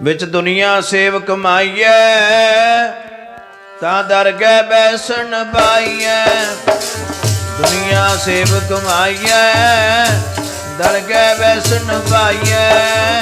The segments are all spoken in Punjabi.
ਵਿੱਚ ਦੁਨੀਆ ਸੇਵ ਕਮਾਈਐ ਤਾਂ ਦਰਗਹਿ ਬੈਸਣ ਪਾਈਐ ਦੁਨੀਆ ਸੇਵ ਕਮਾਈਐ ਦਰਗਹਿ ਬੈਸਣ ਪਾਈਐ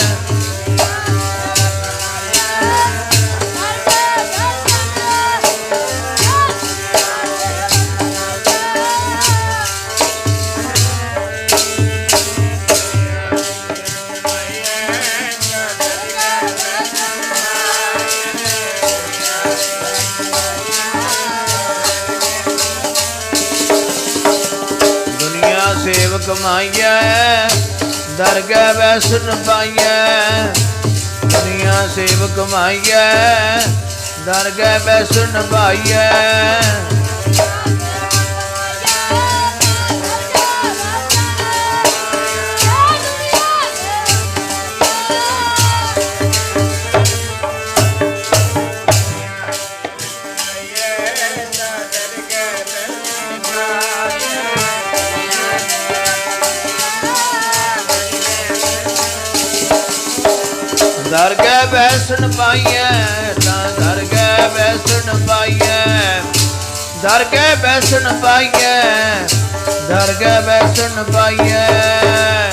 ਦੁਨੀਆ ਸੇਵ ਕਮਾਈਐ ਦਰਗਹਿ ਬੈਸਣ ਪਾਈਐ। ਦੁਨੀਆ ਸੇਵ ਕਮਾਈਐ ਦਰਗਹਿ ਬੈਸਣ ਪਾਈਐ। ਦਰਗਹਿ ਬੈਸਣ ਪਾਈਐ ਤਾਂ ਦਰਗਹਿ ਬੈਸਣ ਪਾਈਐ। ਦਰਗਹਿ ਬੈਸਣ ਪਾਈਐ ਦਰਗਹਿ ਬੈਸਣ ਪਾਈਐ।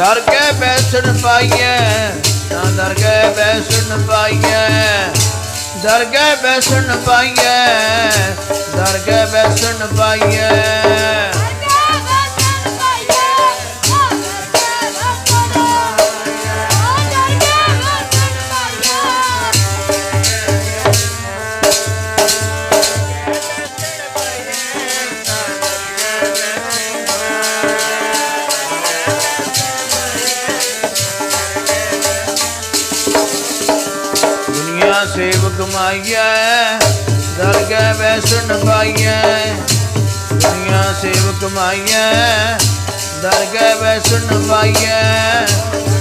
ਦਰਗਹਿ ਬੈਸਣ ਪਾਈਐ ਤਾਂ ਦਰਗਹਿ ਬੈਸਣ ਪਾਈਐ। ਦਰਗਹਿ ਬੈਸਣ ਪਾਈਐ ਦਰਗਹਿ ਬੈਸਣ ਪਾਈਐ। ਦੁਨੀਆ ਸੇਵ ਕਮਾਈਐ ਦਰਗਹਿ ਬੈਸਣ ਪਾਈਐ। ਦੁਨੀਆ ਸੇਵ ਕਮਾਈਐ ਦਰਗਹਿ ਬੈਸਣ ਪਾਈਐ।